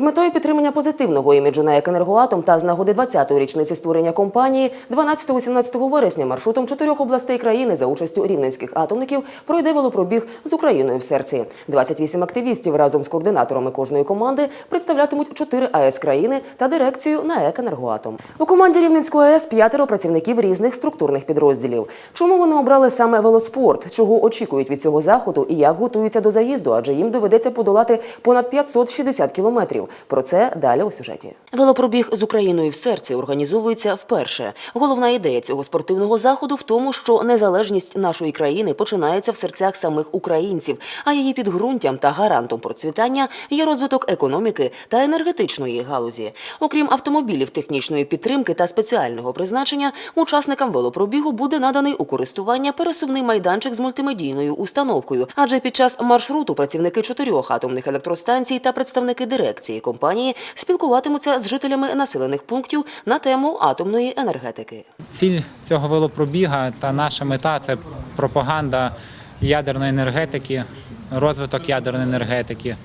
З метою підтримання позитивного іміджу на «Екенергоатом» та з нагоди 20-ї річниці створення компанії 12-18 вересня маршрутом чотирьох областей країни за участю рівненських атомників пройде велопробіг з Україною в серці. 28 активістів разом з координаторами кожної команди представлятимуть 4 АЕС країни та дирекцію на «Екенергоатом». У команді Рівненської АЕС п'ятеро працівників різних структурних підрозділів. Чому вони обрали саме велоспорт? Чого очікують від цього заходу і як готуються до заїзду? Адже їм доведеться подолати понад 560 кілометрів. Про це далі у сюжеті. Велопробіг з Україною в серці організовується вперше. Головна ідея цього спортивного заходу в тому, що незалежність нашої країни починається в серцях самих українців, а її підґрунтям та гарантом процвітання є розвиток економіки та енергетичної галузі. Окрім автомобілів технічної підтримки та спеціального призначення, учасникам велопробігу буде наданий у користування пересувний майданчик з мультимедійною установкою. Адже під час маршруту працівники чотирьох атомних електростанцій та представники дирекції компанії спілкуватимуться з жителями населених пунктів на тему атомної енергетики. Ціль цього велопробіга та наша мета це пропаганда ядерної енергетики, розвиток ядерної енергетики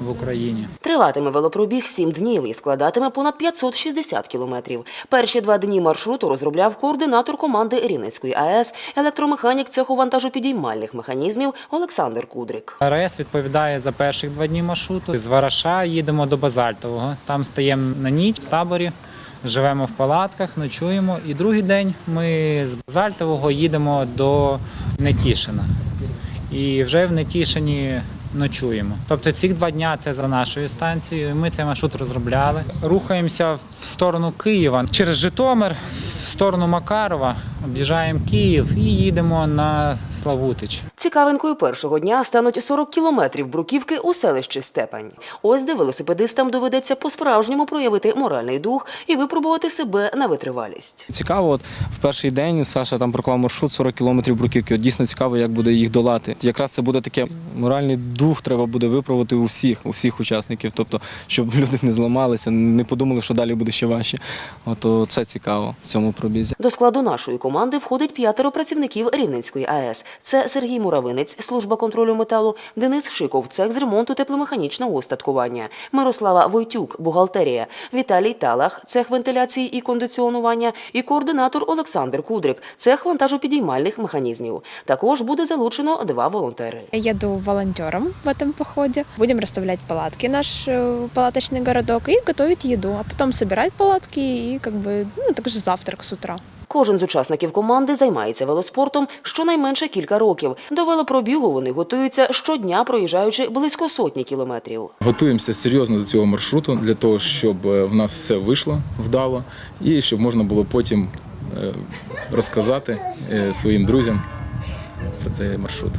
в Україні. Триватиме велопробіг сім днів і складатиме понад 560 кілометрів. Перші два дні маршруту розробляв координатор команди Рівненської АЕС, електромеханік цеху вантажопідіймальних механізмів Олександр Кудрик. РАЕС відповідає за перших два дні маршруту. З Вараша їдемо до Базальтового. Там стаємо на ніч в таборі, живемо в палатках, ночуємо. І другий день ми з Базальтового їдемо до Нетішина. І вже в Нетішині ночуємо. Тобто ці два дня це за нашою станцією. Ми цей маршрут розробляли. Рухаємося в сторону Києва через Житомир, в сторону Макарова, об'їжджаємо Київ і їдемо на Славутич. Цікавинкою першого дня стануть 40 кілометрів бруківки у селищі Степань. Ось де велосипедистам доведеться по-справжньому проявити моральний дух і випробувати себе на витривалість. Цікаво, от в перший день Саша там проклав маршрут 40 кілометрів бруківки. От дійсно цікаво, як буде їх долати. Якраз це буде таке моральний дух, треба буде випробувати у всіх, у всіх учасників. Тобто, щоб люди не зламалися, не подумали, що далі буде ще важче. От це цікаво в цьому пробізі. До складу нашої команди входить п'ятеро працівників Рівненської АЕС. Це Сергій Муравинець, служба контролю металу, Денис Вшиков, цех з ремонту тепломеханічного устаткування, Мирослава Войтюк, бухгалтерія, Віталій Талах, цех вентиляції і кондиціонування, і координатор Олександр Кудрик, цех вантажопідіймальних механізмів. Також буде залучено два волонтери. Я еду волонтером в этом походе. Будем расставлять палатки, наш э, палаточный городок, и готовить еду, а потом собирать палатки и как бы, ну, також завтрак с утра. Кожен з учасників команди займається велоспортом щонайменше кілька років. До велопробігу вони готуються щодня, проїжджаючи близько сотні кілометрів. Готуємося серйозно до цього маршруту для того, щоб е, в нас все вийшло вдало і щоб можна було потім е, розказати е, своїм друзям про цей маршрут.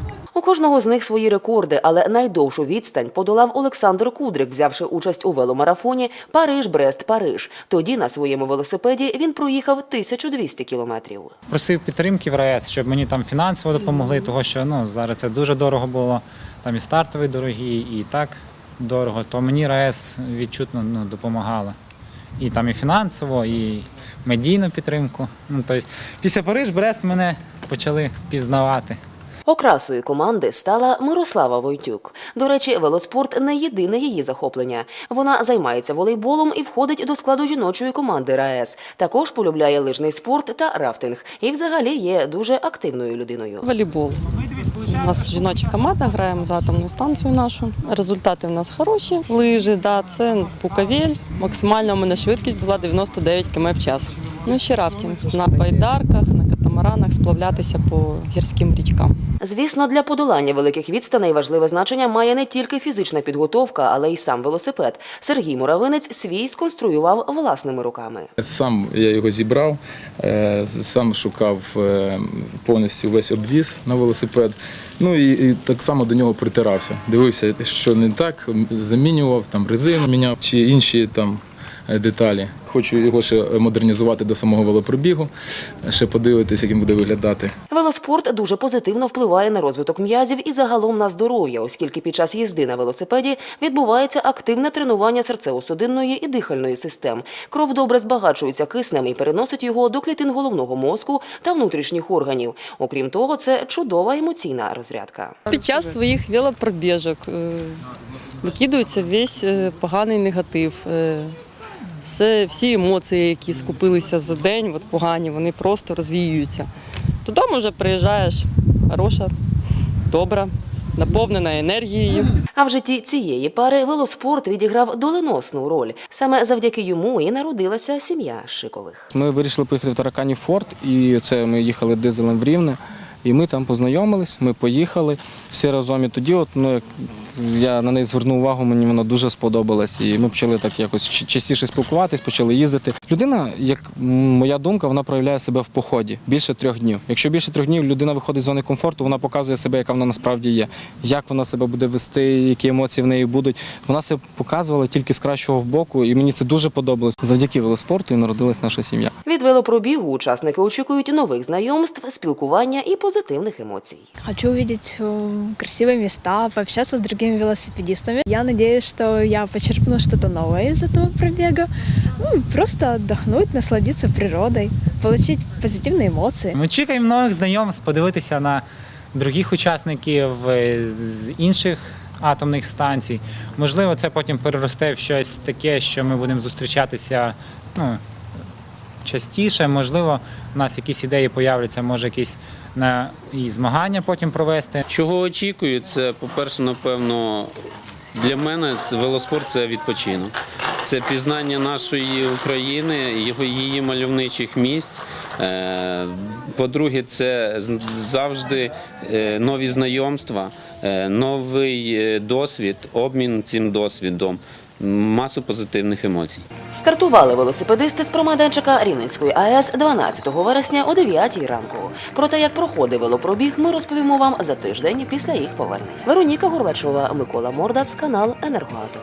Кожного з них свої рекорди, але найдовшу відстань подолав Олександр Кудрик, взявши участь у веломарафоні Париж-Брест-Париж. Тоді на своєму велосипеді він проїхав 1200 кілометрів. Просив підтримки в РАЕС, щоб мені там фінансово допомогли, тому що ну, зараз це дуже дорого було. Там і стартові дорогі, і так дорого. То мені РАЕС відчутно ну, допомагала. І там і фінансово, і медійну підтримку. Ну, тобто, після Париж-Брест мене почали пізнавати. Окрасою команди стала Мирослава Войтюк. До речі, велоспорт не єдине її захоплення. Вона займається волейболом і входить до складу жіночої команди РаЕС. Також полюбляє лижний спорт та рафтинг. І взагалі є дуже активною людиною. Волейбол. У нас жіноча команда, граємо за атомну станцію нашу. Результати в нас хороші. Лижі, да, це Пукавель. Максимальна у мене швидкість була 99 км в час. Ну, ще рафтинг. На байдарках, катамаранах сплавлятися по гірським річкам. Звісно, для подолання великих відстаней важливе значення має не тільки фізична підготовка, але й сам велосипед. Сергій Муравинець свій сконструював власними руками. Сам я його зібрав, е, сам шукав е, повністю весь обвіз на велосипед. Ну і, і так само до нього притирався. Дивився, що не так, замінював там резину, міняв чи інші там деталі. Хочу його ще модернізувати до самого велопробігу, ще подивитися, як він буде виглядати. Велоспорт дуже позитивно впливає на розвиток м'язів і загалом на здоров'я, оскільки під час їзди на велосипеді відбувається активне тренування серцево-судинної і дихальної систем. Кров добре збагачується киснем і переносить його до клітин головного мозку та внутрішніх органів. Окрім того, це чудова емоційна розрядка. Під час своїх велопробіжок е, викидується весь е, поганий негатив. Все, всі емоції, які скупилися за день, от погані, вони просто розвіюються. Додому вже приїжджаєш хороша, добра, наповнена енергією. А в житті цієї пари велоспорт відіграв доленосну роль. Саме завдяки йому і народилася сім'я Шикових. Ми вирішили поїхати в Таракані Форт, і це ми їхали дизелем в Рівне. І ми там познайомились, ми поїхали всі разом. І тоді, от, ну, як я на неї звернув увагу, мені вона дуже сподобалась. І ми почали так якось частіше спілкуватись, почали їздити. Людина, як моя думка, вона проявляє себе в поході більше трьох днів. Якщо більше трьох днів людина виходить з зони комфорту, вона показує себе, яка вона насправді є, як вона себе буде вести, які емоції в неї будуть. Вона себе показувала тільки з кращого боку, і мені це дуже подобалось. Завдяки велоспорту і народилась наша сім'я. Від велопробігу учасники очікують нових знайомств, спілкування і позитивних емоцій. Хочу увидеть э, красивые места, пообщаться с другими велосипедистами. Я надеюсь, что я почерпну что-то новое из этого пробега. Ну, просто отдохнуть, насладиться природой, получить позитивные эмоции. Ми чекаємо нових знайомств, подивитися на других учасників е, з інших атомних станцій. Можливо, це потім переросте в щось таке, що ми будемо зустрічатися ну, частіше. Можливо, у нас якісь ідеї появляться, може якісь на і змагання потім провести. Чого очікую, це, по-перше, напевно, для мене це велоспорт це відпочинок. Це пізнання нашої України, його її мальовничих місць. Е, По-друге, це завжди е, нові знайомства, е, новий досвід, обмін цим досвідом, масу позитивних емоцій. Стартували велосипедисти з промайданчика Рівненської АЕС 12 вересня о 9 ранку. Про те, як проходив велопробіг, ми розповімо вам за тиждень після їх повернення. Вероніка Горлачова, Микола Мордац, канал Енергоатом.